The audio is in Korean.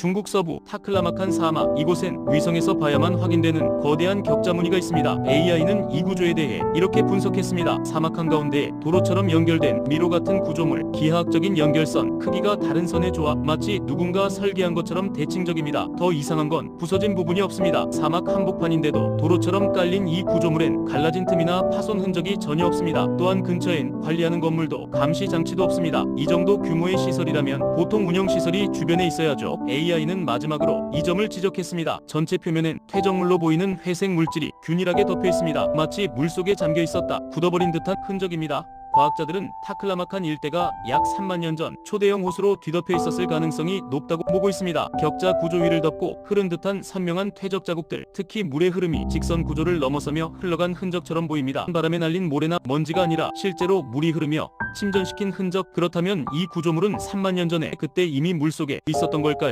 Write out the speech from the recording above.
중국 서부 타클라마칸 사막 이곳엔 위성에서 봐야만 확인되는 거대한 격자 무늬가 있습니다. AI는 이 구조에 대해 이렇게 분석했습니다. 사막 한가운데 도로처럼 연결된 미로 같은 구조물, 기하학적인 연결선, 크기가 다른 선에 조합, 마치 누군가 설계한 것처럼 대칭적입니다. 더 이상한 건 부서진 부분이 없습니다. 사막 한복판인데도 도로처럼 깔린 이 구조물엔 갈라진 틈이나 파손 흔적이 전혀 없습니다. 또한 근처엔 관리하는 건물도 감시 장치도 없습니다. 이 정도 규모의 시설이라면 보통 운영 시설이 주변에 있어야죠. AI는 마지막으로 이 점을 지적했습니다. 전체 표면엔 퇴적물로 보이는 회색 물질이 균일하게 덮여 있습니다. 마치 물속에 잠겨 있었다. 굳어버린 듯한 흔적입니다. 과학자들은 타클라마칸 일대가 약 3만 년 전 초대형 호수로 뒤덮여 있었을 가능성이 높다고 보고 있습니다. 격자 구조 위를 덮고 흐른 듯한 선명한 퇴적 자국들, 특히 물의 흐름이 직선 구조를 넘어서며 흘러간 흔적처럼 보입니다. 바람에 날린 모래나 먼지가 아니라 실제로 물이 흐르며 침전시킨 흔적. 그렇다면 이 구조물은 3만 년 전에 그때 이미 물속에 있었던 걸까요?